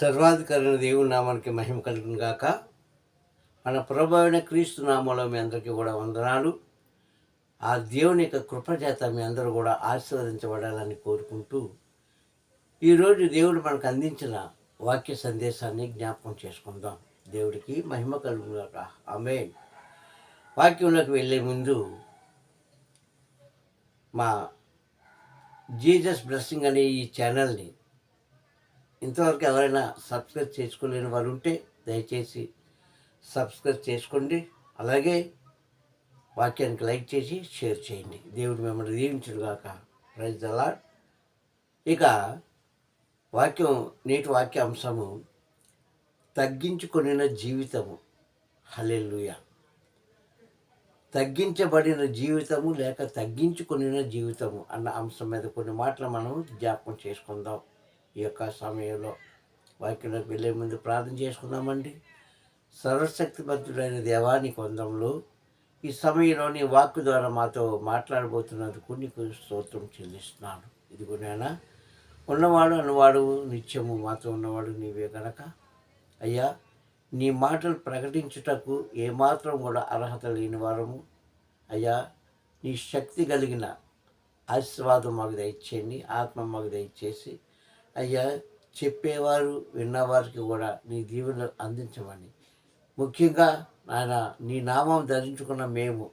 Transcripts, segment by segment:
సర్వాధికారిన దేవుని నామానికి మహిమ కలుగును గాక. మన ప్రభావిన క్రీస్తు నామంలో మీ అందరికీ కూడా వందనాలు. ఆ దేవుని యొక్క కృపచేత మీ అందరూ కూడా ఆశీర్వదించబడాలని కోరుకుంటూ ఈరోజు దేవుడు మనకు అందించిన వాక్య సందేశాన్ని జ్ఞాపకం చేసుకుందాం. దేవుడికి మహిమ కలుగుగాక ఆమె వాక్యంలోకి వెళ్ళే ముందు మా జీజస్ బ్లెస్సింగ్ అనే ఈ ఛానల్ని ఇంతవరకు ఎవరైనా సబ్స్క్రైబ్ చేసుకోలేని వారు ఉంటే దయచేసి సబ్స్క్రైబ్ చేసుకోండి. అలాగే వాక్యానికి లైక్ చేసి షేర్ చేయండి. దేవుడు మిమ్మల్ని దీవించుడుగాక ప్రైజ్ అలా ఇక వాక్యం నేటి వాక్య అంశము తగ్గించుకొనిన జీవితము. హలెల్లుయ తగ్గించబడిన జీవితము లేక తగ్గించుకొనిన జీవితము అన్న అంశం మీద కొన్ని మాటలు మనం జ్ఞాపకం చేసుకుందాం. ఈ యొక్క సమయంలో వాక్యంలోకి వెళ్ళే ముందు ప్రార్థన చేసుకుందామండి. సర్వశక్తిమంతుడైన దేవాని కొందంలో ఈ సమయంలో నీ వాక్కు ద్వారా మాతో మాట్లాడబోతున్నందుకు నీకు స్తోత్రం చెల్లిస్తున్నాను. ఇదిగో నేనా ఉన్నవాడు అన్నవాడు నిత్యము మాతో ఉన్నవాడు నీవే గనక. అయ్యా నీ మాటలు ప్రకటించుటకు ఏమాత్రం కూడా అర్హత లేని వారము. అయ్యా నీ శక్తి కలిగిన ఆశీర్వాదం మాకు దయచేయండి ఆత్మ మాకు దయచేసి అయ్యా చెప్పేవారు విన్నవారికి కూడా నీ దీవెనలు అందించమని. ముఖ్యంగా నాయన నీ నామం ధరించుకున్న మేము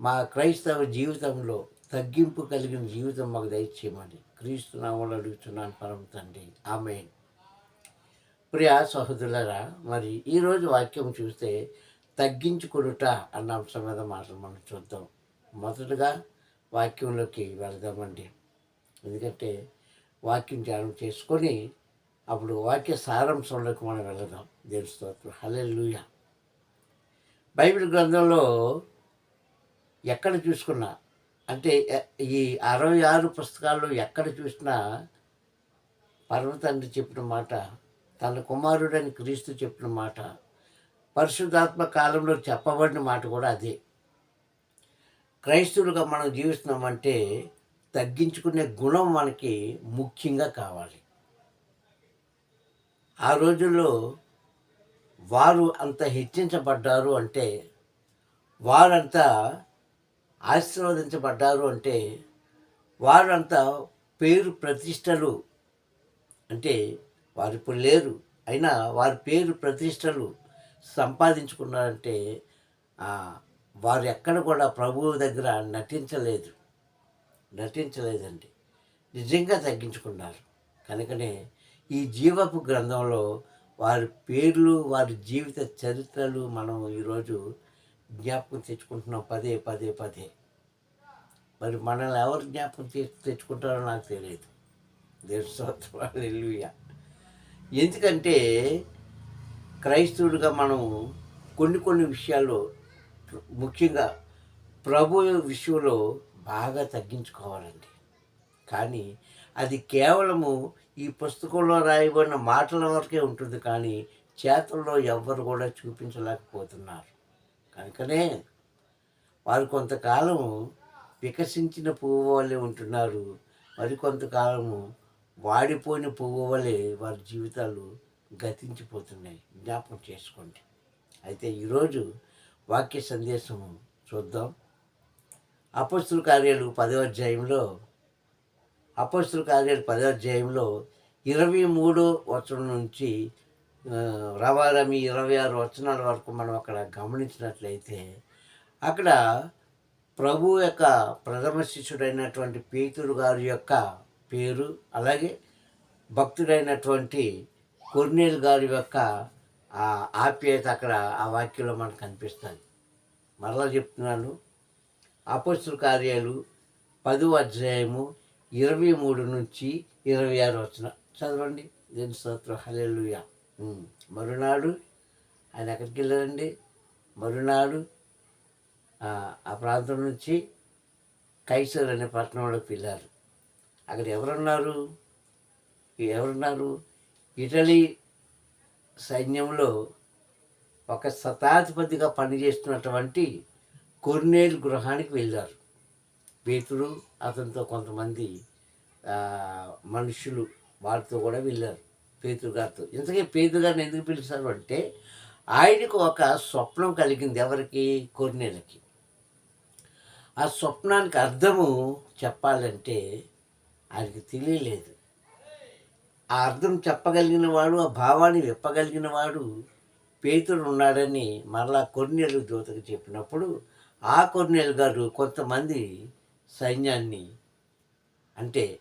మా క్రైస్తవ జీవితంలో తగ్గింపు కలిగిన జీవితం మాకు దయచేయమని క్రీస్తు నామంలో అడుగుతున్నాను పరమ తండ్రి. ఆమె ప్రియా సహోదరులరా మరి ఈరోజు వాక్యం చూస్తే తగ్గించుకొనుట అన్న అంశం మీద మాటలు మనం చూద్దాం. మొదటగా వాక్యంలోకి వెళదామండి. ఎందుకంటే వాక్యం ధ్యానం చేసుకొని అప్పుడు వాక్య సారాంశంలోకి మనం వెళదాం. దేవుని స్తోత్రం. లూయ బైబిల్ గ్రంథంలో ఎక్కడ చూసుకున్నా అంటే ఈ అరవై ఆరు పుస్తకాల్లో ఎక్కడ చూసినా పర్వతండ్రి చెప్పిన మాట తన కుమారుడని క్రీస్తు చెప్పిన మాట పరిశుద్ధాత్మ కాలంలో చెప్పబడిన మాట కూడా అదే. క్రైస్తవులుగా మనం జీవిస్తున్నామంటే తగ్గించుకునే గుణం మనకి ముఖ్యంగా కావాలి. ఆ రోజుల్లో వారు అంత హెచ్చించబడ్డారు అంటే వారంతా ఆశీర్వదించబడ్డారు అంటే వారంతా పేరు ప్రతిష్టలు అంటే వారు ఇప్పుడు లేరు. అయినా వారి పేరు ప్రతిష్టలు సంపాదించుకున్నారంటే వారు ఎక్కడ కూడా ప్రభువు దగ్గర నటించలేదు. నటించలేదండి. నిజంగా తగ్గించుకున్నారు. కనుకనే ఈ జీవపు గ్రంథంలో వారి పేర్లు వారి జీవిత చరిత్రలు మనం ఈరోజు జ్ఞాపకం తెచ్చుకుంటున్నాం. పదే పదే పదే. మరి మనల్ని ఎవరు జ్ఞాపకం తెచ్చుకుంటారో నాకు తెలియదు. దేశోత్సవాలు స్తోత్రం ఎందుకంటే క్రైస్తవుడిగా మనం కొన్ని కొన్ని విషయాల్లో ముఖ్యంగా ప్రభు విషయంలో బాగా తగ్గించుకోవాలండి. కానీ అది కేవలము ఈ పుస్తకంలో రాయబడిన మాటల వరకే ఉంటుంది కానీ చేతల్లో ఎవ్వరు కూడా చూపించలేకపోతున్నారు. కనుకనే వారు కొంతకాలం వికసించిన పువ్వు వలె ఉంటున్నారు. మరి కొంతకాలము వాడిపోయిన పువ్వు వలె వారి జీవితాలు గతించిపోతున్నాయి. జ్ఞాపకం చేసుకోండి. అయితే ఈరోజు వాక్య సందేశం చూద్దాం. అపస్తుల కార్యాలు పదో అధ్యాయంలో అపస్తుల కార్యాలు పదో అధ్యాయంలో ఇరవై మూడో వచనం నుంచి రవారమి ఇరవై ఆరు వచనాల వరకు మనం అక్కడ గమనించినట్లయితే అక్కడ ప్రభు యొక్క ప్రథమ శిష్యుడైనటువంటి పేతురు గారి యొక్క పేరు అలాగే భక్తుడైనటువంటి కొర్నేల్ గారి యొక్క ఆ ఆప్యాయత అక్కడ ఆ వాక్యంలో మనకు కనిపిస్తుంది. మరలా చెప్తున్నాను అపస్తుల కార్యాలు పదో అధ్యాయము ఇరవై మూడు నుంచి ఇరవై ఆరు వచ్చిన. చదవండి. దేని స్తోత్రం. హలెలుయ మరునాడు ఆయన ఎక్కడికి వెళ్ళారండి? మరునాడు ఆ, ఆ ప్రాంతం నుంచి కైసర్ అనే పట్టణంలోకి వెళ్ళారు. అక్కడ ఎవరున్నారు? ఎవరున్నారు? ఇటలీ సైన్యంలో ఒక శతాధిపతిగా పనిచేస్తున్నటువంటి కొర్నేలు గృహానికి వెళ్ళారు. పేతుడు అతనితో కొంతమంది మనుషులు వారితో కూడా వెళ్ళారు పేతుడు గారితో. ఇంతకీ పేతుడు గారిని ఎందుకు పిలిచారు అంటే ఆయనకు ఒక స్వప్నం కలిగింది ఎవరికి? కొర్నేలకి. ఆ స్వప్నానికి అర్థము చెప్పాలంటే ఆయనకి తెలియలేదు. ఆ అర్థం చెప్పగలిగిన వాడు ఆ భావాన్ని విప్పగలిగిన వాడు పేతుడు ఉన్నాడని మరలా కొన్నేళ్ళు దూతకు చెప్పినప్పుడు ఆ కొర్నేల్ గారు కొంతమంది సైన్యాన్ని అంటే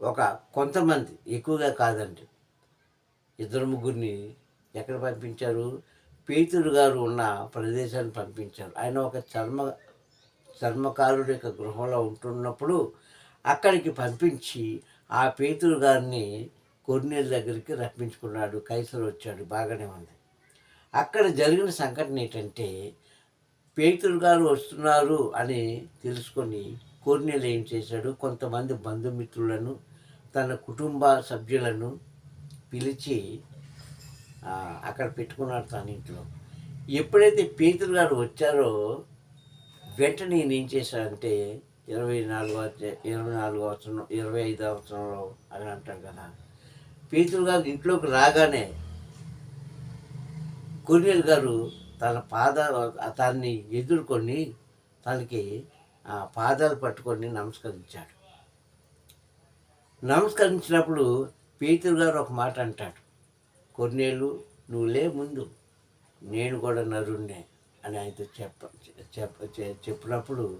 ఒక కొంతమంది ఎక్కువగా కాదండి. ఇద్దరు ముగ్గురిని ఎక్కడ పంపించారు? పేతురు గారు ఉన్న ప్రదేశాన్ని పంపించారు. ఆయన ఒక చర్మ చర్మకారుడి యొక్క గృహంలో ఉంటున్నప్పుడు అక్కడికి పంపించి ఆ పేతురు గారిని కొన్నేళ్ళ దగ్గరికి రప్పించుకున్నాడు. కైసరు వచ్చాడు బాగానే ఉంది. అక్కడ జరిగిన సంఘటన ఏంటంటే పేతులు గారు వస్తున్నారు అని తెలుసుకొని కొన్నేళ్ళు ఏం చేశాడు? కొంతమంది బంధుమిత్రులను తన కుటుంబ సభ్యులను పిలిచి అక్కడ పెట్టుకున్నాడు తన ఇంట్లో. ఎప్పుడైతే పేతులు గారు వచ్చారో వెంటనే నేను ఏం చేశానంటే ఇరవై నాలుగు ఇరవై నాలుగు సంవత్సరం ఇరవై ఐదు సంవత్సరంలో అని అంటారు కదా. పేతులు గారు ఇంట్లోకి రాగానే కొరియర్ గారు తన పాదాలు తన్ని ఎదుర్కొని తనకి ఆ పాదాలు పట్టుకొని నమస్కరించాడు. నమస్కరించినప్పుడు పీతురు గారు ఒక మాట అంటాడు. కొన్నేళ్ళు నువ్వు లే ముందు. నేను కూడా నరుణ్ణే అని ఆయనతో చెప్ప చెప్ప చె- చెప్పినప్పుడు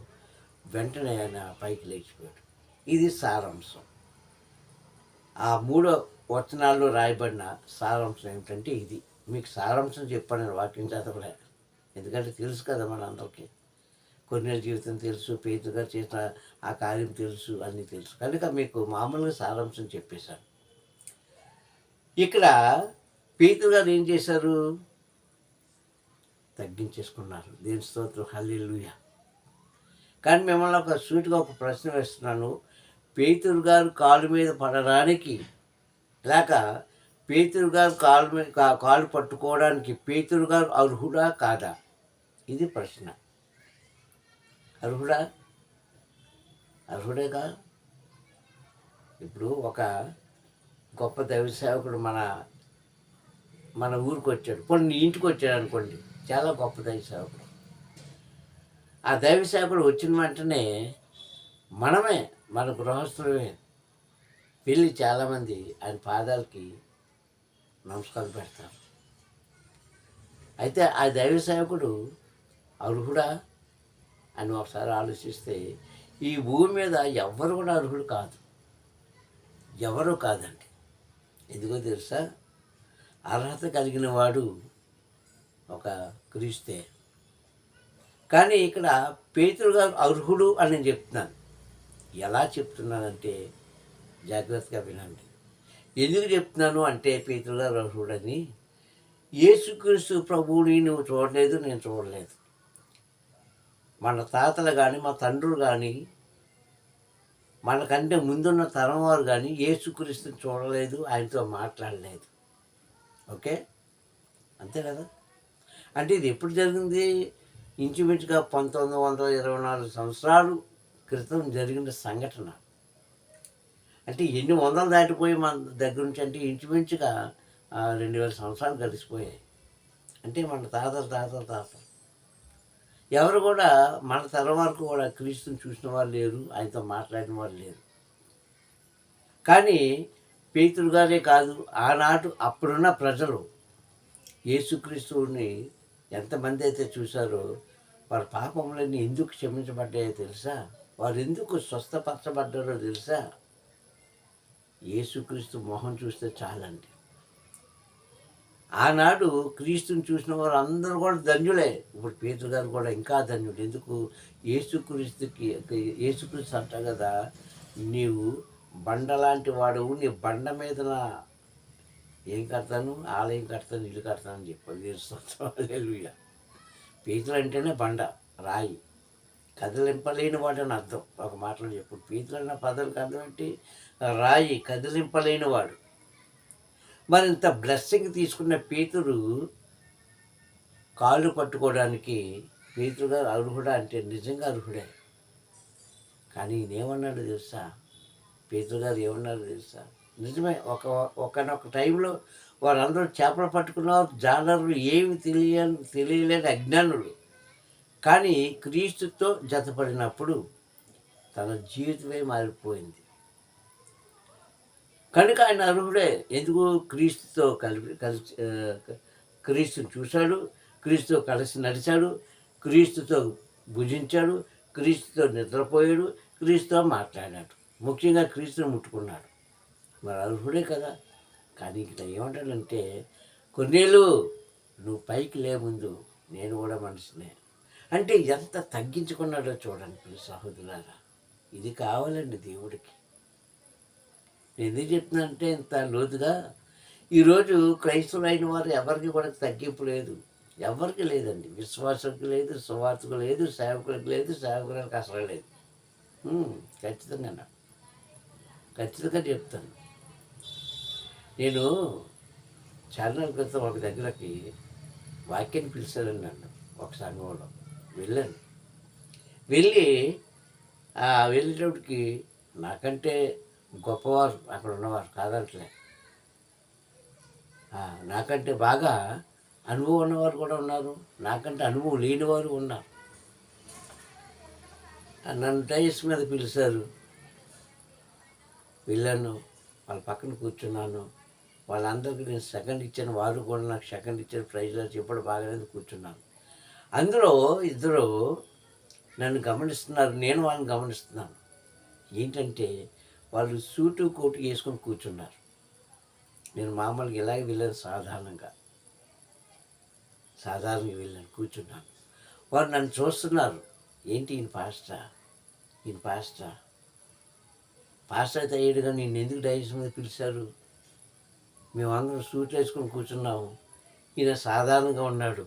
వెంటనే ఆయన పైకి లేచిపోయాడు. ఇది సారాంశం. ఆ మూడో వచనాల్లో రాయబడిన సారాంశం ఏమిటంటే ఇది. మీకు సారాంశం చెప్పాను వాక్యం చదవలే. ఎందుకంటే తెలుసు కదా మన అందరికీ కొన్ని జీవితం తెలుసు పేతుగా చేసిన ఆ కార్యం తెలుసు అన్నీ తెలుసు. కనుక మీకు మామూలుగా సారాంశం చెప్పేశాను. ఇక్కడ పేతులు గారు ఏం చేశారు? తగ్గించేసుకున్నారు. దేని స్తోత్రం? హల్లెలూయా. కానీ మిమ్మల్ని ఒక సూటిగా ఒక ప్రశ్న వేస్తున్నాను. పేతురు గారు కాలు మీద పడడానికి లేక పేతురు గారు కాలు మీద కాలు పట్టుకోవడానికి పేతురు గారు అర్హుడా కాదా? ఇది ప్రశ్న. అర్హుడా? అర్హుడేగా? ఇప్పుడు ఒక గొప్ప దైవ సేవకుడు మన మన ఊరికి వచ్చాడు కొన్ని ఇంటికి వచ్చాడు అనుకోండి. చాలా గొప్ప దైవ సేవకుడు. ఆ దైవ సేవకుడు వచ్చిన వెంటనే మనమే మన గృహస్థులమే వెళ్ళి చాలామంది ఆయన పాదాలకి నమస్కారం పెడతారు. అయితే ఆ దైవ సేవకుడు అర్హుడా అని ఒకసారి ఆలోచిస్తే ఈ భూమి మీద ఎవ్వరు కూడా అర్హుడు కాదు. ఎవరు కాదండి. ఎందుకో తెలుసా? అర్హత కలిగిన వాడు ఒక క్రీస్తే. కానీ ఇక్కడ పేతురు గారు అర్హుడు అని నేను చెప్తున్నాను. ఎలా చెప్తున్నానంటే జాగ్రత్తగా వినండి. ఎందుకు చెప్తున్నాను అంటే పేతురు చూడని యేసుక్రీస్తు ప్రభువుని నువ్వు చూడలేదు నేను చూడలేదు. మన తాతలు కానీ మా తండ్రులు కానీ మనకంటే ముందున్న తరం వారు కానీ యేసుక్రీస్తుని చూడలేదు ఆయనతో మాట్లాడలేదు. ఓకే? అంతే కదా? అంటే ఇది ఎప్పుడు జరిగింది? ఇంచుమించుగా పంతొమ్మిది వందల ఇరవై నాలుగు సంవత్సరాలు క్రితం జరిగిన సంఘటన. అంటే ఎన్ని వందలు దాటిపోయి మన దగ్గర నుంచి అంటే ఇంచుమించుగా రెండు వేల సంవత్సరాలు గడిచిపోయాయి. అంటే మన తాతలు తాతలు తాతలు. ఎవరు కూడా మన తరం వరకు కూడా క్రీస్తుని చూసిన వాళ్ళు లేరు ఆయనతో మాట్లాడిన వాళ్ళు లేరు. కానీ పేతురు గారే కాదు ఆనాడు అప్పుడున్న ప్రజలు యేసుక్రీస్తువుని ఎంతమంది అయితే చూశారో వారి పాపములన్నీ ఎందుకు క్షమించబడ్డాయో తెలుసా? వారు ఎందుకు స్వస్థపరచబడ్డారో తెలుసా? యేసుక్రీస్తు మొహం చూస్తే చాలండి. ఆనాడు క్రీస్తుని చూసిన వారు అందరూ కూడా ధన్యులే. ఇప్పుడు పేతురు గారు కూడా ఇంకా ధన్యుడు. ఎందుకు? యేసుక్రీస్తుకి యేసుక్రీస్తు అంట కదా నీవు బండ లాంటి వాడు నీ బండ మీద ఏం కడతాను? ఆలయం కడతాను ఇల్లు కడతాను అని చెప్పాను వేలుగా అంటేనే బండ రాయి. కదలింపలేని వాడు అని అర్థం. ఒక మాటలో చెప్పు. పీతులు అన్న పదానికి అర్థం ఏంటి? రాయి కదిలింపలేనివాడు. మరింత మరి ఇంత బ్లెస్సింగ్ తీసుకున్న పేతురు కాళ్ళు పట్టుకోవడానికి పేతురు గారు అర్హుడా అంటే నిజంగా అర్హుడే. కానీ ఈయనేమన్నాడు తెలుసా? పేతురు గారు ఏమన్నాడు తెలుసా? నిజమే ఒక ఒకనొక టైంలో వారందరూ చేపలు పట్టుకున్నారు జాలర్లు ఏమి తెలియని తెలియలేని అజ్ఞానులు. కానీ క్రీస్తుతో జతపడినప్పుడు తన జీవితమే మారిపోయింది. కనుక ఆయన అర్హుడే ఎందుకు క్రీస్తుతో కలిపి కలిసి క్రీస్తుని చూశాడు క్రీస్తుతో కలిసి నడిచాడు క్రీస్తుతో భుజించాడు క్రీస్తుతో నిద్రపోయాడు క్రీస్తుతో మాట్లాడాడు. ముఖ్యంగా క్రీస్తుని ముట్టుకున్నాడు. మరి అర్హుడే కదా. కానీ ఇక్కడ ఏమంటాడంటే కొన్నేళ్ళు నువ్వు పైకి లే ముందు నేను కూడా మనిషినే. అంటే ఎంత తగ్గించుకున్నాడో చూడండి సహోదరులారా. ఇది కావాలండి దేవుడికి. నేను ఎందుకు చెప్తున్నానంటే ఇంత లోతుగా ఈరోజు క్రైస్తవులైన వారు ఎవరికి కూడా తగ్గింపు లేదు. ఎవరికి లేదండి. విశ్వాసకు లేదు సువార్తకు లేదు సేవకులకు లేదు సేవకులకు అసలు లేదు. ఖచ్చితంగా ఖచ్చితంగా చెప్తాను. నేను చాలా క్రితం ఒక దగ్గరకి వాక్యాన్ని పిలిచారని నన్ను ఒక సంఘంలో. వెళ్ళాను. వెళ్ళి ఆ వెళ్ళేటప్పటికి నాకంటే గొప్పవారు అక్కడ ఉన్నవారు కాదంటలే. నాకంటే బాగా అనుభవం ఉన్నవారు కూడా ఉన్నారు. నాకంటే అనుభవం లేని వారు ఉన్నారు నన్ను టైస్ మీద పిలిచారు. వెళ్ళాను వాళ్ళ పక్కన కూర్చున్నాను. వాళ్ళందరికీ నేను సెకండ్ ఇచ్చాను వారు కూడా నాకు సెకండ్ ఇచ్చారు ప్రైజ్లో ఇప్పుడు బాగాలేదు కూర్చున్నాను. అందులో ఇద్దరు నన్ను గమనిస్తున్నారు. నేను వాళ్ళని గమనిస్తున్నాను. ఏంటంటే వాళ్ళు సూటు కోటు వేసుకొని కూర్చున్నారు. నేను మామూలుగా ఇలాగే వెళ్ళాను సాధారణంగా. సాధారణంగా వెళ్ళాను కూర్చున్నాను. వారు నన్ను చూస్తున్నారు. ఏంటి ఈయన పాస్టా ఈయన పాస్టా పాస్టర్ అయితే అయ్యాడుగా నేను ఎందుకు డైజెస్ మీద పిలిచారు? మేమందరం సూట్ వేసుకొని కూర్చున్నాము. ఈయన సాధారణంగా ఉన్నాడు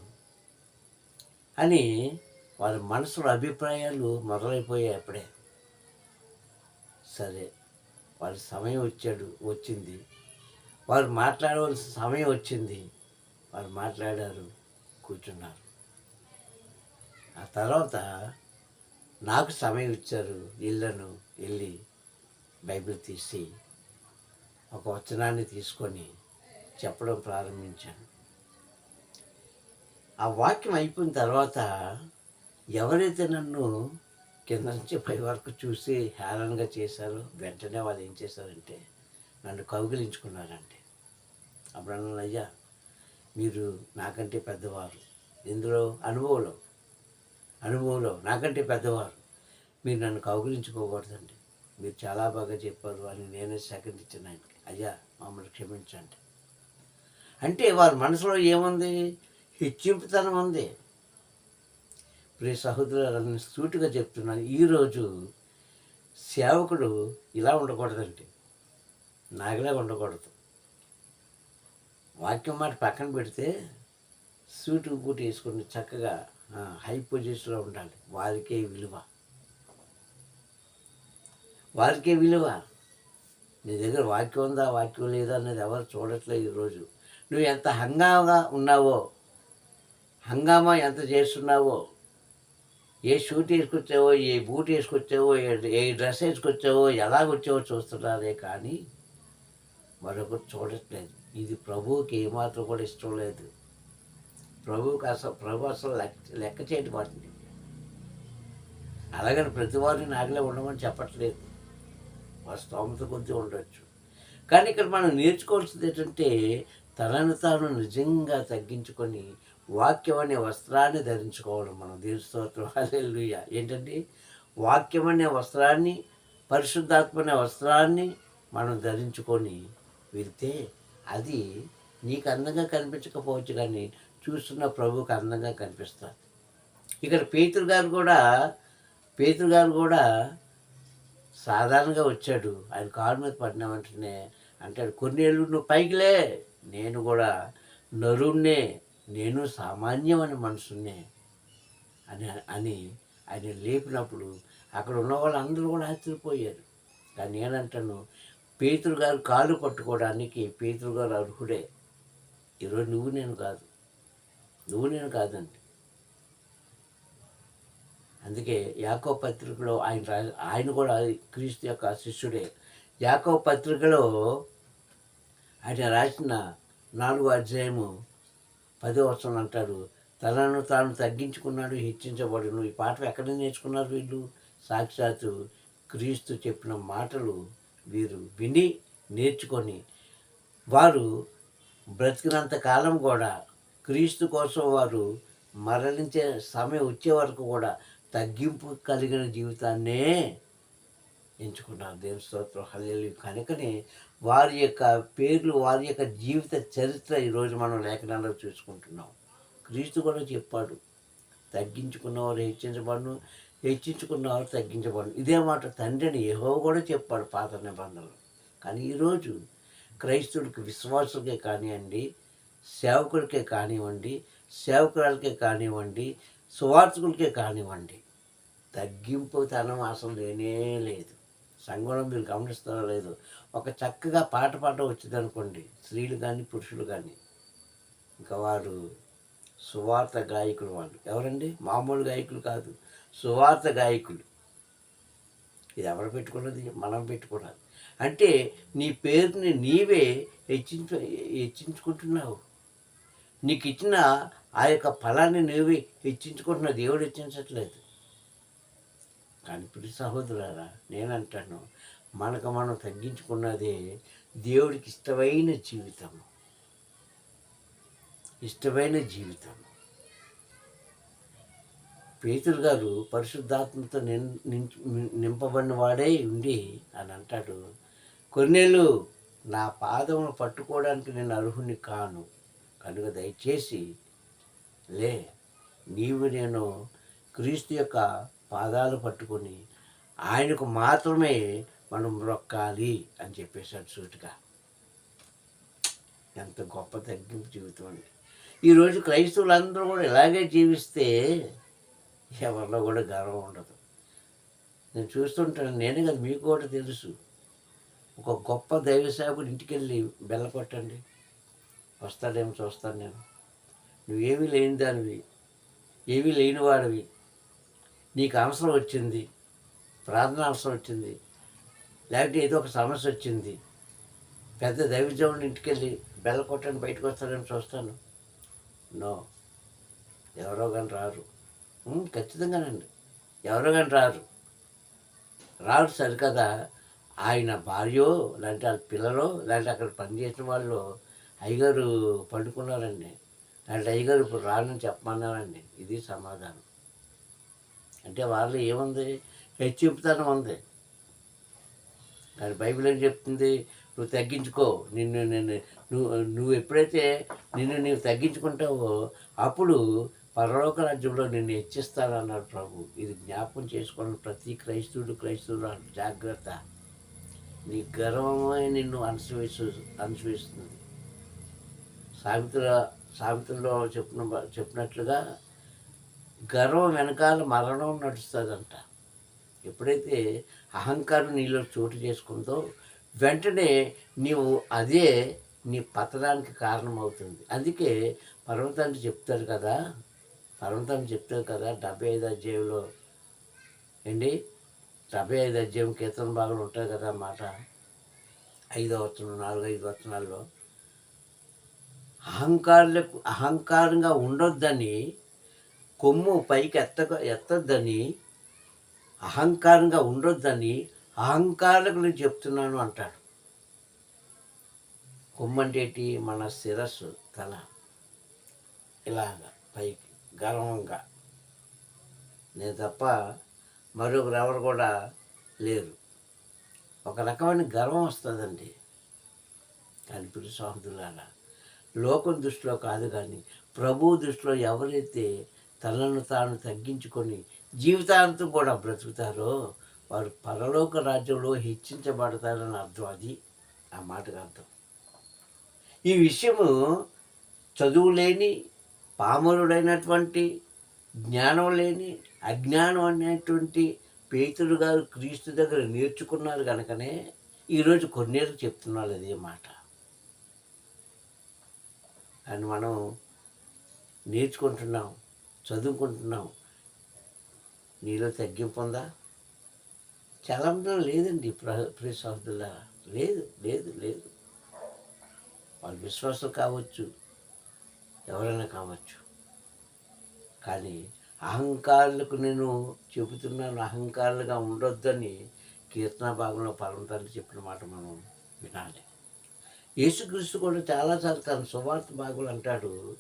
అని వాళ్ళ మనసులో అభిప్రాయాలు మొదలైపోయాయి అప్పుడే. సరే వారి సమయం వచ్చాడు వచ్చింది. వారు మాట్లాడవలసిన సమయం వచ్చింది. వారు మాట్లాడారు కూర్చున్నారు. ఆ తర్వాత నాకు సమయం ఇచ్చారు ఇళ్ళను వెళ్ళి బైబిల్ తీసి ఒక వచనాన్ని తీసుకొని చెప్పడం ప్రారంభించాను. ఆ వాక్యం అయిపోయిన తర్వాత ఎవరైతే నన్ను కింద నుంచి పై వరకు చూసి హేళనగా చేశారు. వెంటనే వాళ్ళు ఏం చేశారంటే నన్ను కౌగిలించుకున్నారంటే అప్పుడు అన్నాను అయ్యా మీరు నాకంటే పెద్దవారు. ఇందులో అనుభవంలో అనుభవంలో నాకంటే పెద్దవారు. మీరు నన్ను కౌగిలించుకోకూడదండి. మీరు చాలా బాగా చెప్పారు అని నేనే సెకండ్ ఇచ్చాను ఆయనకి. అయ్యా మమ్మల్ని క్షమించండి. అంటే వారి మనసులో ఏముంది? హెచ్చింపుతనం ఉంది. ప్రియ సహోదరులను సూటిగా చెప్తున్నాను. ఈరోజు సేవకుడు ఇలా ఉండకూడదండి. నాగలా ఉండకూడదు. వాక్యం మాట పక్కన పెడితే సూటు పూట వేసుకుని చక్కగా హై పొజిషన్లో ఉండాలి. వారికే విలువ. వారికే విలువ. నీ దగ్గర వాక్యం ఉందా వాక్యం లేదా అనేది ఎవరు చూడట్లేదు ఈరోజు నువ్వు ఎంత హంగామా ఉన్నావో హంగామా ఎంత చేస్తున్నావో ఏ షూట్ వేసుకొచ్చావో ఏ బూట్ వేసుకొచ్చావో ఏ- ఏ డ్రెస్ వేసుకొచ్చావో ఎలాగొచ్చావో చూస్తున్నారే కానీ మరొకటి చూడట్లేదు. ఇది ప్రభువుకి ఏమాత్రం కూడా ఇష్టం లేదు. ప్రభువుకి అసలు ప్రభు అసలు లెక్క లెక్క చేయడం వాటిని అలాగని ప్రతి వారిని నాగలే ఉండమని చెప్పట్లేదు. వారి స్తోమత కొద్దీ ఉండొచ్చు. కానీ ఇక్కడ మనం నేర్చుకోవాల్సింది ఏంటంటే తనను తాను నిజంగా తగ్గించుకొని వాక్యం అనే వస్త్రాన్ని ధరించుకోవడం మనం దేవుని స్తోత్రం. హల్లెలూయా. ఏంటంటే వాక్యం అనే వస్త్రాన్ని పరిశుద్ధాత్మ అనే వస్త్రాన్ని మనం ధరించుకొని వెళ్తే అది నీకు అందంగా కనిపించకపోవచ్చు కానీ చూస్తున్న ప్రభువుకి అందంగా కనిపిస్తుంది. ఇక్కడ పేతురు గారు కూడా పేతురు గారు కూడా సాధారణంగా వచ్చాడు. ఆయన కారు మీద పడిన వెంటనే అంటాడు కొన్నేళ్ళు నువ్వు పైకిలే నేను కూడా నరుణ్ణే నేను సామాన్యమైన మనుషున్నే అని అని ఆయన లేపినప్పుడు అక్కడ ఉన్న వాళ్ళందరూ కూడా ఆశ్చర్యపోయారు. కానీ నేనంటాను పేతురు గారు కాలు పట్టుకోవడానికి పేతురు గారు అర్హుడే. ఈరోజు నువ్వు నేను కాదు. నువ్వు నేను కాదండి. అందుకే యాకో పత్రికలో ఆయన రా ఆయన కూడా క్రీస్తు యొక్క శిష్యుడే. యాకో పత్రికలో ఆయన రాసిన నాలుగో అధ్యాయము పదో వచనం అంటాడు తనను తాను తగ్గించుకున్నాడు హెచ్చించబడును. ఈ పాట ఎక్కడ నేర్చుకున్నారు వీళ్ళు? సాక్షాత్తు క్రీస్తు చెప్పిన మాటలు వీరు విని నేర్చుకొని. వారు బ్రతికినంత కాలం కూడా క్రీస్తు కోసం వారు మరణించే సమయం వచ్చే వరకు కూడా తగ్గింపు కలిగిన జీవితాన్నే ఎంచుకున్నారు దేవుని స్తోత్రం. హల్లెలూయా. కనుకనే వారి యొక్క పేర్లు వారి యొక్క జీవిత చరిత్ర ఈరోజు మనం లేఖనాల్లో చూసుకుంటున్నాం. క్రీస్తు కూడా చెప్పాడు తగ్గించుకున్నవారు హెచ్చించబడును హెచ్చించుకున్నవారు తగ్గించబడును. ఇదే మాట తండ్రిని ఏహో కూడా చెప్పాడు పాత నిబంధనలు. కానీ ఈరోజు క్రైస్తవుడికి విశ్వాసుకే కానివ్వండి సేవకుడికే కానివ్వండి సేవకురాలకే కానివ్వండి సువార్థకులకే కానివ్వండి తగ్గింపు తనం అసలు లేనే లేదు. సంఘంలో మీరు గమనిస్తారో లేదు. ఒక చక్కగా పాట పాట వచ్చిందనుకోండి స్త్రీలు కానీ పురుషులు కానీ ఇంకా వారు సువార్త గాయకులు వాళ్ళు. ఎవరండి? మామూలు గాయకులు కాదు సువార్త గాయకులు. ఇది ఎవరు పెట్టుకున్నది? మనం పెట్టుకున్నది అంటే నీ పేరుని నీవే హెచ్చించు హెచ్చించుకుంటున్నావు. నీకు ఇచ్చిన ఆ యొక్క ఫలాన్ని నువ్వే హెచ్చించుకుంటున్నావు. దేవుడు హెచ్చించట్లేదు. కానీ ఇప్పుడు సహోదరులారా నేనంటాను మనకు మనం తగ్గించుకున్నదే దేవుడికి ఇష్టమైన జీవితం. ఇష్టమైన జీవితం. పేతురు గారు పరిశుద్ధాత్మతో నింపబడిన వాడే ఉండి అని అంటాడు కొన్నేళ్ళు నా పాదమును పట్టుకోవడానికి నేను అర్హుని కాను. కనుక దయచేసి లే నీవు నేను క్రీస్తు యొక్క పాదాలు పట్టుకొని ఆయనకు మాత్రమే మనం మొక్కాలి అని చెప్పేశాడు సూటిగా. ఎంత గొప్ప తగ్గింపు జీవితం అండి. ఈరోజు క్రైస్తవులందరూ కూడా ఇలాగే జీవిస్తే ఎవరిలో కూడా గర్వం ఉండదు. నేను చూస్తుంటాను నేను కదా మీకు కూడా తెలుసు. ఒక గొప్ప దైవ సేవకుడు ఇంటికి వెళ్ళి బెల్ల కొట్టండి. వస్తాడేమో చూస్తాను నేను. నువ్వేమీ లేని దానివి ఏమీ లేని వాడివి. నీకు అవసరం వచ్చింది. ప్రార్థన అవసరం వచ్చింది. లేకపోతే ఏదో ఒక సమస్య వచ్చింది. పెద్ద దైవజవుడి ఇంటికి వెళ్ళి బెల్ల కొట్టని బయటకు వస్తాడని చూస్తాను. నో. ఎవరో కానీ రారు. ఖచ్చితంగానండి. ఎవరో కానీ రారు. రారు సరికదా. ఆయన భార్యో లేదంటే వాళ్ళ పిల్లలో లేదంటే అక్కడ పనిచేసిన వాళ్ళు అయ్యగారు పండుకున్నారండి. లేదంటే అయ్యగారు ఇప్పుడు రానని చెప్పమన్నారండి. ఇది సమాధానం. అంటే వాళ్ళు ఏముంది? హెచ్చింపుతనం ఉంది? కానీ బైబిల్ ఏం చెప్తుంది? నువ్వు తగ్గించుకో. నిన్ను నిన్ను నువ్వు నువ్వు ఎప్పుడైతే నిన్ను నీవు తగ్గించుకుంటావో అప్పుడు పరలోక రాజ్యంలో నిన్ను హెచ్చిస్తానన్నాడు ప్రభు. ఇది జ్ఞాపకం చేసుకోవడం ప్రతి క్రైస్తవుడు క్రైస్తవుడు జాగ్రత్త. నీ గర్వమే నిన్ను అనుసరిస్తు అనుసరిస్తుంది. సావిత్ర సావిత్రలో చెప్పిన చెప్పినట్లుగా గర్వం వెనకాల మరణం నడుస్తుందంట. ఎప్పుడైతే అహంకారం నీలో చోటు చేసుకుందో వెంటనే నీవు అదే నీ పతనానికి కారణమవుతుంది. అందుకే పర్వతాన్ని చెప్తారు కదా పర్వతాన్ని చెప్తారు కదా డెబ్బై ఐదు అధ్యాయంలో. ఏంటి? డెబ్బై ఐదు అధ్యాయం కీర్తన భాగంలో ఉంటాయి కదా మాట. ఐదో వచనం నాలుగు ఐదు వచనాల్లో. అహంకారులకు అహంకారంగా ఉండొద్దని కొమ్ము పైకి ఎత్త ఎత్తొద్దని అహంకారంగా ఉండొద్దని అహంకారులకు నేను చెప్తున్నాను అంటాడు. కొమ్ము అంటేటి మన శిరస్సు తల ఇలాగ పైకి గర్వంగా. నేను తప్ప మరొకరు ఎవరు కూడా లేరు. ఒక రకమైన గర్వం వస్తుందండి. కనిపిడి సహోదరులారా లోకం దృష్టిలో కాదు కానీ ప్రభు దృష్టిలో ఎవరైతే తనను తాను తగ్గించుకొని జీవితాంతం కూడా బ్రతుకుతారో వారు పరలోక రాజ్యంలో హెచ్చించబడతారని అర్థం అది. ఆ మాటకు అర్థం. ఈ విషయము చదువు లేని పామరుడైనటువంటి జ్ఞానం లేని అజ్ఞానం అనేటువంటి పేతుడు గారు క్రీస్తు దగ్గర నేర్చుకున్నారు కనుకనే ఈరోజు కొన్నేళ్ళు చెప్తున్నారు అదే మాట. అని మనం నేర్చుకుంటున్నాం. చదువుకుంటున్నాం నీలో తగ్గింపు ఉందా చాలా లేదండి ప్ర ప్రియ సహోదరులారా లేదు లేదు లేదు. వాళ్ళు విశ్వాసం కావచ్చు ఎవరైనా కావచ్చు. కానీ అహంకారులకు నేను చెబుతున్నాను అహంకారులుగా ఉండొద్దని కీర్తన భాగంలో పరమ తల్లి చెప్పిన మాట మనం వినాలి. యేసుక్రీస్తు కూడా చాలాసార్లు తన సువార్త భాగంలో అంటాడు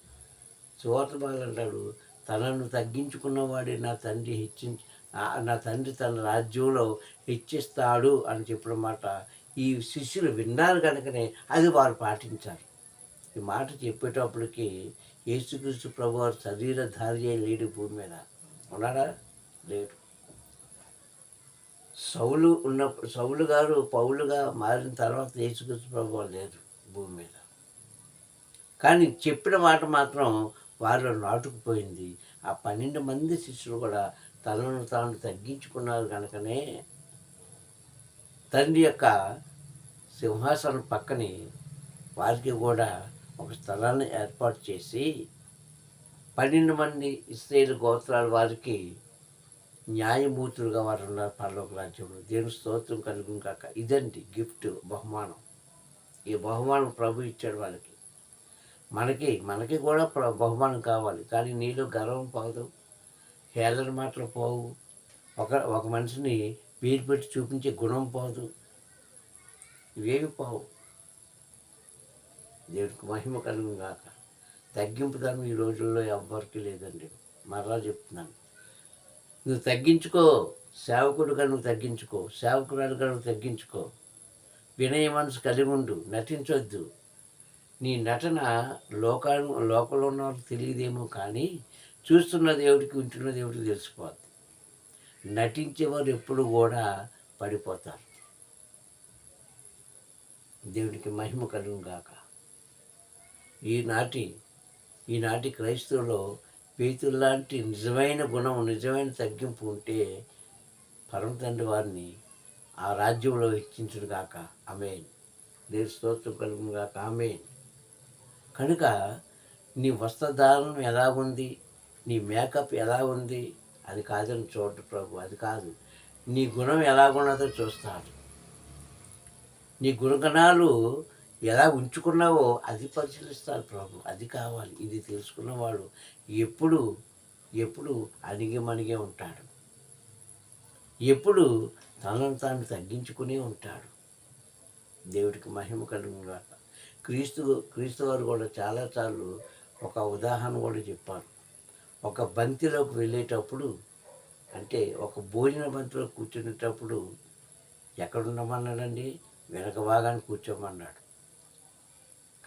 సువార్త భాగంలో అంటాడు తనను తగ్గించుకున్నవాడే నా తండ్రి హెచ్చించి నా తండ్రి తన రాజ్యంలో హెచ్చిస్తాడు అని చెప్పిన మాట ఈ శిష్యులు విన్నారు కనుకనే అది వారు పాటించారు. ఈ మాట చెప్పేటప్పటికి యేసుక్రీస్తు ప్రభు వారు శరీరధారి లేడు భూమి మీద. ఉన్నాడా? లేడు. సౌలు ఉన్నప్పుడు సౌలు గారు పౌలుగా మారిన తర్వాత యేసుక్రీస్తు ప్రభు వారు లేరు భూమి మీద. కానీ చెప్పిన మాట మాత్రం వారిలో నాటుకుపోయింది. ఆ పన్నెండు మంది శిష్యులు కూడా తనను తాను తగ్గించుకున్నారు కనుకనే తండ్రి యొక్క సింహాసనం పక్కనే వారికి కూడా ఒక స్థలాన్ని ఏర్పాటు చేసి పన్నెండు మంది ఇస్రాయేల్ గోత్రాల వారికి న్యాయమూర్తులుగా వారు ఉన్నారు పర్లోక రాజ్యంలో. దేవుని స్తోత్రం కలుగును కాక ఇదండి గిఫ్ట్ బహుమానం. ఈ బహుమానం ప్రభు ఇచ్చాడు వాళ్ళకి. మనకి మనకి కూడా బహుమానం కావాలి. కానీ నీలో గర్వం పోదు. హేళన మాటలు పోవు. ఒక ఒక మనిషిని పేరు పెట్టి చూపించే గుణం పోదు. ఇవేవి పోవు. దేవుడికి మహిమ కలుగు కాక తగ్గింపు ధనం ఈ రోజుల్లో ఎవ్వరికి లేదండి. మరలా చెప్తున్నాను. నువ్వు తగ్గించుకో. సేవకుడుగా నువ్వు తగ్గించుకో. సేవకురాలుగా నువ్వు తగ్గించుకో. వినయ మనసు కలిగి ఉండు. నటించొద్దు. నీ నటన లోకా లోకంలో ఉన్నవారు తెలియదేమో కానీ చూస్తున్న దేవుడికి వింటున్న దేవుడికి తెలిసిపోద్ది. నటించేవారు ఎప్పుడు కూడా పడిపోతారు. దేవుడికి మహిమ కలుగు గాక. ఈనాటి ఈనాటి క్రైస్తవులో పేతుల్లాంటి నిజమైన గుణం నిజమైన తగ్గింపు ఉంటే పరమ తండ్రి వారిని ఆ రాజ్యంలో హెచ్చించుడు గాక. ఆమెన్. దేశ స్తోత్రం కలుగును గాక. ఆమెన్. కనుక నీ వస్త్రధారణం ఎలా ఉంది? నీ మేకప్ ఎలా ఉంది? అది కాదని చూడరు ప్రభు అది కాదు. నీ గుణం ఎలా ఉన్నదో చూస్తాడు. నీ గుణగణాలు ఎలా ఉంచుకున్నావో అది పరిశీలిస్తారు ప్రభు అది కావాలి. ఇది తెలుసుకున్నవాడు ఎప్పుడు ఎప్పుడు అణిగిమణిగే ఉంటాడు. ఎప్పుడు తనను తాను తగ్గించుకునే ఉంటాడు. దేవుడికి మహిమ కలుగుగాక క్రీస్తు క్రీస్తు వారు కూడా చాలాసార్లు ఒక ఉదాహరణ కూడా చెప్పారు. ఒక బంతిలోకి వెళ్ళేటప్పుడు అంటే ఒక భోజన బంతిలో కూర్చునేటప్పుడు ఎక్కడున్నామన్నాడండి వెనక భాగాన్ని కూర్చోమన్నాడు.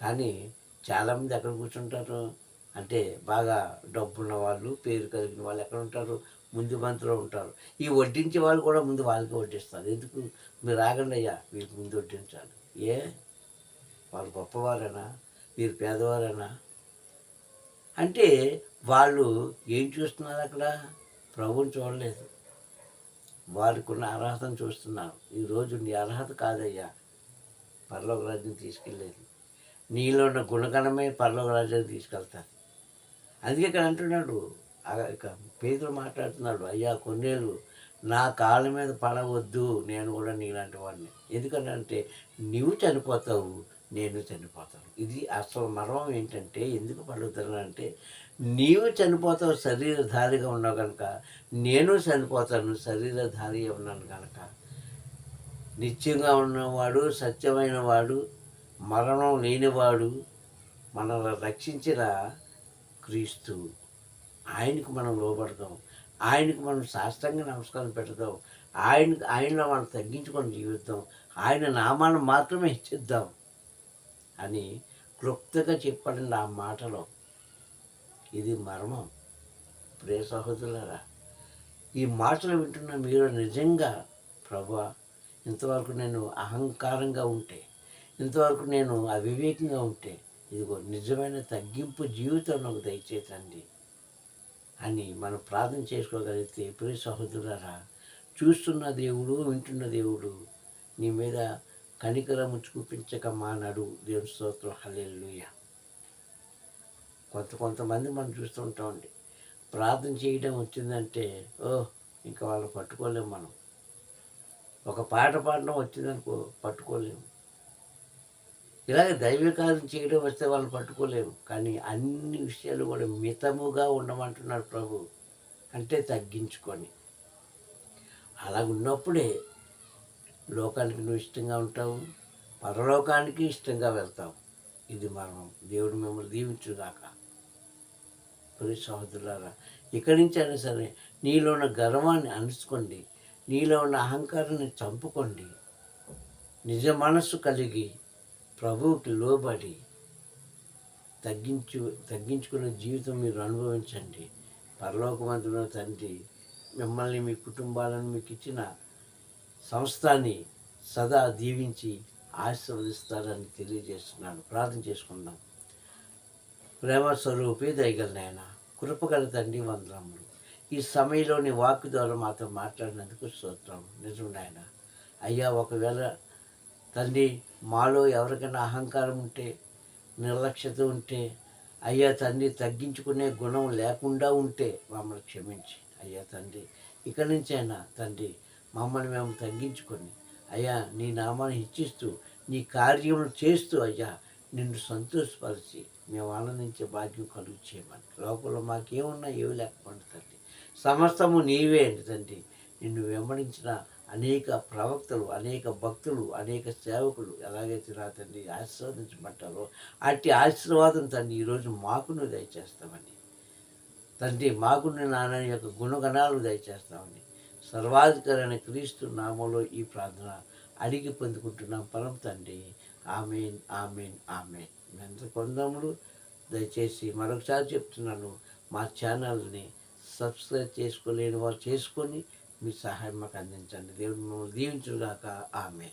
కానీ చాలామంది ఎక్కడ కూర్చుంటారు? అంటే బాగా డబ్బున్న వాళ్ళు పేరు కలిగిన వాళ్ళు ఎక్కడ ఉంటారు? ముందు బంతిలో ఉంటారు. ఈ వడ్డించే వాళ్ళు కూడా ముందు వాళ్ళకి వడ్డిస్తారు. ఎందుకు? మీరు ఆగండి అయ్యా వీళ్ళకి ముందు వడ్డించాలి. ఏ? వాళ్ళు గొప్పవారనా? మీరు పేదవారనా? అంటే వాళ్ళు ఏం చూస్తున్నారు అక్కడ? ప్రభుని చూడలేదు. వారికి ఉన్న అర్హతను చూస్తున్నారు ఈరోజు నీ అర్హత కాదయ్యా. పర్లోక రాజ్యం తీసుకెళ్ళేది. నీలో ఉన్న గుణగణమే పర్లోక రాజ్యాన్ని తీసుకెళ్తారు అందుకే ఇక్కడ అంటున్నాడు. పేదలు మాట్లాడుతున్నాడు. అయ్యా కొన్నేళ్ళు నా కాళ్ళ మీద పడవద్దు. నేను కూడా నీలాంటి వాడిని. ఎందుకంటే నీవు చనిపోతావు. నేను చనిపోతాను. ఇది అసలు మర్మం ఏంటంటే ఎందుకు పడుతున్నానంటే నీవు చనిపోతావు శరీరధారిగా ఉన్నావు కనుక నేను చనిపోతాను శరీరధారి ఉన్నాను కనుక నిత్యంగా ఉన్నవాడు సత్యమైన వాడు మరణం లేనివాడు మనల్ని రక్షించిన క్రీస్తు. ఆయనకు మనం లోబడతాం. ఆయనకు మనం శాస్త్రంగా నమస్కారం పెడదాం ఆయన ఆయనలో మనం తగ్గించుకొని జీవిద్దాం. ఆయన నామాన్ని మాత్రమే హెచ్చిద్దాం. అని క్లుప్తగా చెప్పండి ఆ మాటలో. ఇది మర్మం. ప్రే సహోదరులరా ఈ మాటలు వింటున్న మీరు నిజంగా ప్రభా ఇంతవరకు నేను అహంకారంగా ఉంటే ఇంతవరకు నేను అవివేకంగా ఉంటే ఇదిగో నిజమైన తగ్గింపు జీవితం నాకు దయచేతండి అని మనం ప్రార్థన చేసుకోగలిగితే ప్రియ సహోదరులరా చూస్తున్న దేవుడు వింటున్న దేవుడు నీ మీద కనికరము చూపించక మానడు దేవుని స్తోత్రం. హల్లెలూయా. కొంత కొంతమంది మనం చూస్తుంటామండి ప్రార్థన చేయడం వచ్చిందంటే ఓ ఇంకా వాళ్ళు పట్టుకోలేము మనం. ఒక పాట పాడడం వచ్చిందనుకో పట్టుకోలేము. ఇలాగ దైవ కార్యం చేయడం వస్తే వాళ్ళని పట్టుకోలేము. కానీ అన్ని విషయాలు కూడా మితముగా ఉండమంటున్నాడు ప్రభు. అంటే తగ్గించుకొని. అలా ఉన్నప్పుడే లోకానికి నువ్వు ఇష్టంగా ఉంటావు పరలోకానికి ఇష్టంగా వెళ్తావు. ఇది మనం దేవుడు మిమ్మల్ని దీవించుగాక. ప్రియ సహోదరులారా ఇక్కడి నుంచి అయినా సరే నీలో ఉన్న గర్వాన్ని అణుచుకోండి నీలో ఉన్న అహంకారాన్ని చంపుకోండి. నిజ మనస్సు కలిగి ప్రభువుకి లోబడి తగ్గించు తగ్గించుకున్న జీవితం మీరు అనుభవించండి. పరలోకమంతున్న తండ్రి మిమ్మల్ని మీ కుటుంబాలను మీకు ఇచ్చిన సంస్థాన్ని సదా దీవించి ఆశీర్వదిస్తారని తెలియజేస్తున్నాను. ప్రార్థన చేసుకుందాం. ప్రేమ స్వరూపి దయగల నాయన కృపగల తండ్రి వందరములు ఈ సమయంలోని వాక్ వాక్కు ద్వారా మాతో మాట్లాడినందుకు స్తోత్రం. నిజం నాయన. అయ్యా ఒకవేళ తండ్రి మాలో ఎవరికైనా అహంకారం ఉంటే నిర్లక్ష్యత ఉంటే అయ్యా తండ్రి తగ్గించుకునే గుణం లేకుండా ఉంటే మమ్మల్ని క్షమించి. అయ్యా తండ్రి ఇక్కడి నుంచి అయినా తండ్రి మమ్మల్ని మేము తగ్గించుకొని అయ్యా నీ నామాన్ని హెచ్చిస్తూ నీ కార్యములు చేస్తూ అయ్యా నిన్ను సంతోషపరిచి మేము ఆనందించే భాగ్యం కలుగు చేయమని. లోపల మాకేమున్నా ఏమి లేకపోండి తండ్రి. సమస్తము నీవే అండి తండ్రి. నిన్ను వెంబడించిన అనేక ప్రవక్తలు అనేక భక్తులు అనేక సేవకులు ఎలాగైతే నా తండ్రి ఆశీర్వదించబడ్డారో అట్టి ఆశీర్వాదం తండ్రి ఈరోజు మాకు నువ్వు దయచేస్తామని. తండ్రి మాకు నాన్న యొక్క గుణగణాలు దయచేస్తామని. సర్వాధికారైన క్రీస్తు నామంలో ఈ ప్రార్థన అడిగి పొందుకుంటున్నాం. పరం తండ్రి ఆమెన్ ఆమెన్ ఆమెన్. ఎంత కొందములు దయచేసి మరొకసారి చెప్తున్నాను మా ఛానల్ని సబ్స్క్రైబ్ చేసుకోలేని వారు చేసుకొని మీ సహాయం మాకు అందించండి. దేవుడు మిమ్మల్ని దీవించుగాక. ఆమె